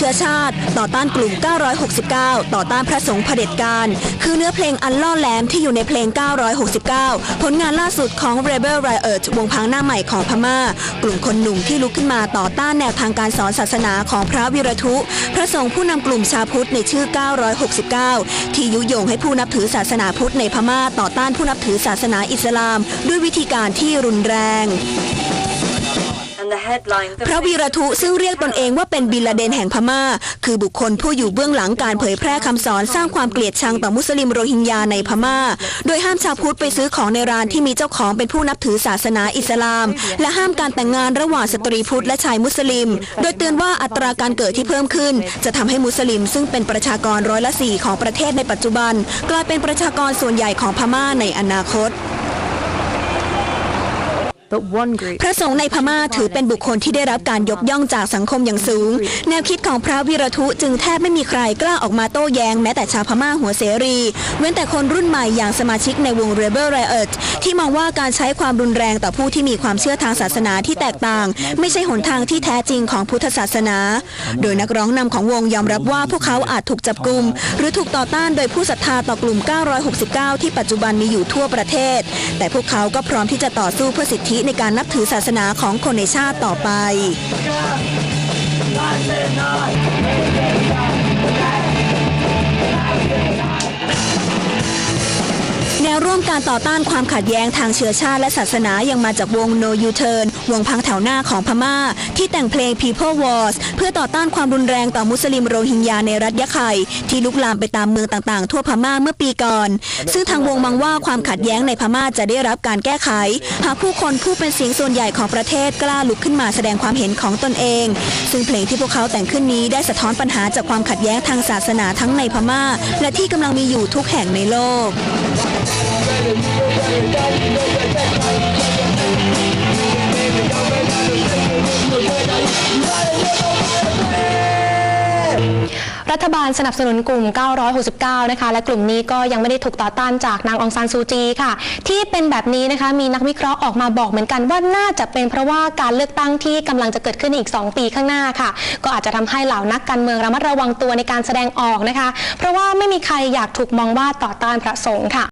ชื้อชาติ ต่อต้านกลุ่ม 969 ต่อต้านพระสงฆ์เผด็จการ คือเนื้อเพลงอันล่อแหลมที่อยู่ในเพลง 969 ผลงานล่าสุดของ Rebel Riot วงพังหน้าใหม่ของพม่า กลุ่มคนหนุ่มที่ลุกขึ้นมาต่อต้านแนวทางการสอนศาสนาของพระวิรทุ พระสงฆ์ผู้นำกลุ่มชาพุทธในชื่อ 969 ที่ยุยงให้ผู้นับถือศาสนาพุทธในพม่าต่อต้านผู้นับถือศาสนาอิสลาม ด้วยวิธีการที่รุนแรง พระวีรทุซึ่งเรียกตนเองว่าเป็นบินลาเดนแห่งพม่า คือบุคคลผู้อยู่เบื้องหลังการเผยแพร่คำสอนสร้างความเกลียดชังต่อมุสลิมโรฮิงญาในพม่า โดยห้ามชาวพุทธไปซื้อของในร้านที่มีเจ้าของเป็นผู้นับถือศาสนาอิสลาม และห้ามการแต่งงานระหว่างสตรีพุทธและชายมุสลิม โดยเตือนว่าอัตราการเกิดที่เพิ่มขึ้น จะทำให้มุสลิม ซึ่งเป็นประชากรร้อยละสี่ของประเทศในปัจจุบัน กลายเป็นประชากรส่วนใหญ่ของพม่าในอนาคต But one group พระสงฆ์ในพม่าถือเป็นบุคคลที่ได้รับการยกย่องจากสังคมอย่างสูง แนวคิดของพระวิรทุจึงแทบไม่มีใครกล้าออกมาโต้แย้งแม้แต่ชาวพม่าหัวเสรี เว้นแต่คนรุ่นใหม่อย่างสมาชิกในวง Rebel Riot ที่มองว่าการใช้ความรุนแรงต่อผู้ที่มีความเชื่อทางศาสนาที่แตกต่าง ไม่ใช่หนทางที่แท้จริงของพุทธศาสนา โดยนักร้องนำของวงยอมรับว่าพวกเขาอาจถูกจับกลุ่มหรือถูกต่อต้านโดยผู้ศรัทธาต่อกลุ่ม 969 ที่ปัจจุบันมีอยู่ทั่วประเทศ แต่พวกเขาก็พร้อมที่จะต่อสู้เพื่อสิทธิในการนับถือศาสนาของคนในชาติต่อไป แนวร่วมการต่อต้านความขัดแย้งทางเชื้อชาติและศาสนายังมาจากวง No U Turn วงพังแถวหน้าของพม่า ที่แต่งเพลง People Wars เพื่อต่อต้านความรุนแรงต่อมุสลิมโรฮิงญาในรัฐยะไข่ที่ลุกลามไปตามเมืองต่างๆ ทั่วพม่าเมื่อปีก่อน ซึ่งทางวงมองว่าความขัดแย้งในพม่าจะได้รับการแก้ไข หากผู้คนผู้เป็นเสียงส่วนใหญ่ของประเทศกล้าลุกขึ้นมาแสดงความเห็นของตนเอง ซึ่งเพลงที่พวกเขาแต่งขึ้นนี้ได้สะท้อนปัญหาจากความขัดแย้งทางศาสนาทั้งในพม่า และที่กำลังมีอยู่ทุกแห่งในโลก รัฐบาลสนับสนุนกลุ่ม 969 นะคะ และกลุ่มนี้ก็ยังไม่ได้ถูกต่อต้านจากนางองซานซูจีค่ะ ที่เป็นแบบนี้นะคะ มีนักวิเคราะห์ออกมาบอกเหมือนกันว่าน่าจะเป็นเพราะว่าการเลือกตั้งที่กำลังจะเกิดขึ้นอีก 2 ปีข้างหน้าค่ะ ก็อาจจะทำให้เหล่านักการเมืองระมัดระวังตัวในการแสดงออกนะคะ เพราะว่าไม่มีใครอยากถูกมองว่าต่อต้านพระสงฆ์ค่ะ